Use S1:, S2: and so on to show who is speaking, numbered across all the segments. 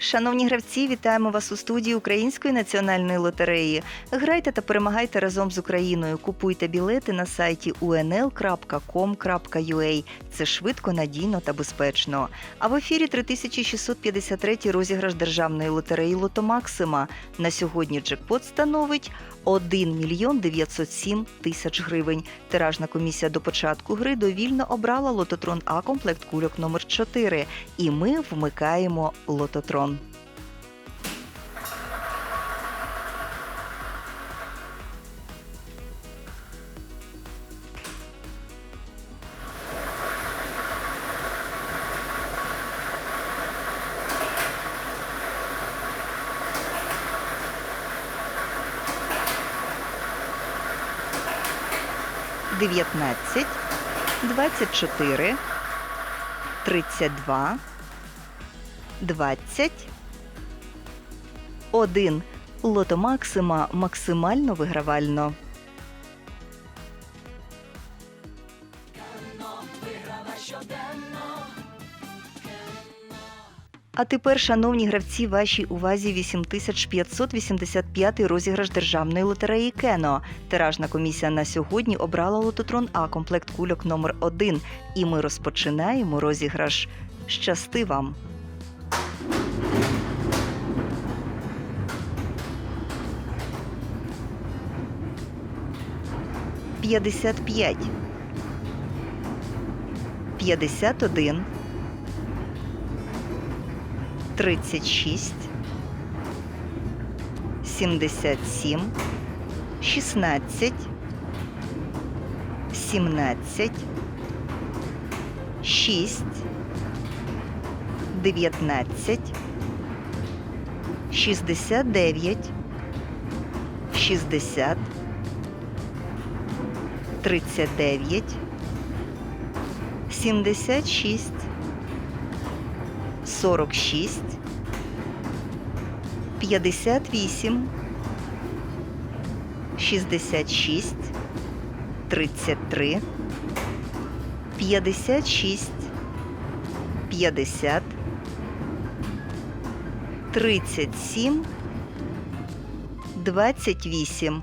S1: Шановні гравці, вітаємо вас у студії Української національної лотереї. Грайте та перемагайте разом з Україною. Купуйте білети на сайті unl.com.ua. Це швидко, надійно та безпечно. А в ефірі 3653 розіграш державної лотереї Лото Максима. На сьогодні джекпот становить 1 мільйон 907 тисяч гривень. Тиражна комісія до початку гри довільно обрала лототрон А комплект кульок номер 4 І ми вмикаємо лототрон. Дев'ятнадцять, двадцять чотири, тридцять два, двадцять, один. Лото Максима максимально вигравально. А тепер, шановні гравці, вашій увазі 8585 розіграш державної лотереї Кено. Тиражна комісія на сьогодні обрала лототрон А комплект кульок номер 1 І ми розпочинаємо розіграш. Щасти вам! П'ятдесят п'ять. П'ятдесят один. 36, 77, 16, 17, 6, 19, 69, 60, 39, 76, 46, 58, 66, 33, 56, 50, 37, 28.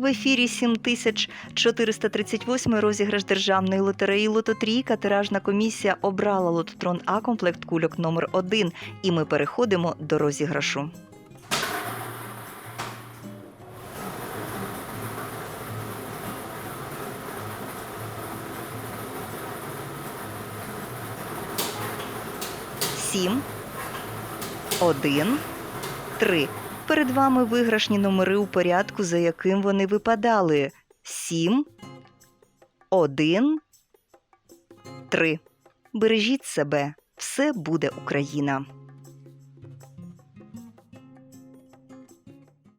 S1: В ефірі 7438 розіграш державної лотереї Лототрійка. Тиражна комісія обрала лототрон А комплект кульок номер 1 І ми переходимо до розіграшу. Сім, один, три. Перед вами виграшні номери у порядку, за яким вони випадали: 7, 1, 3. Бережіть себе, все буде Україна.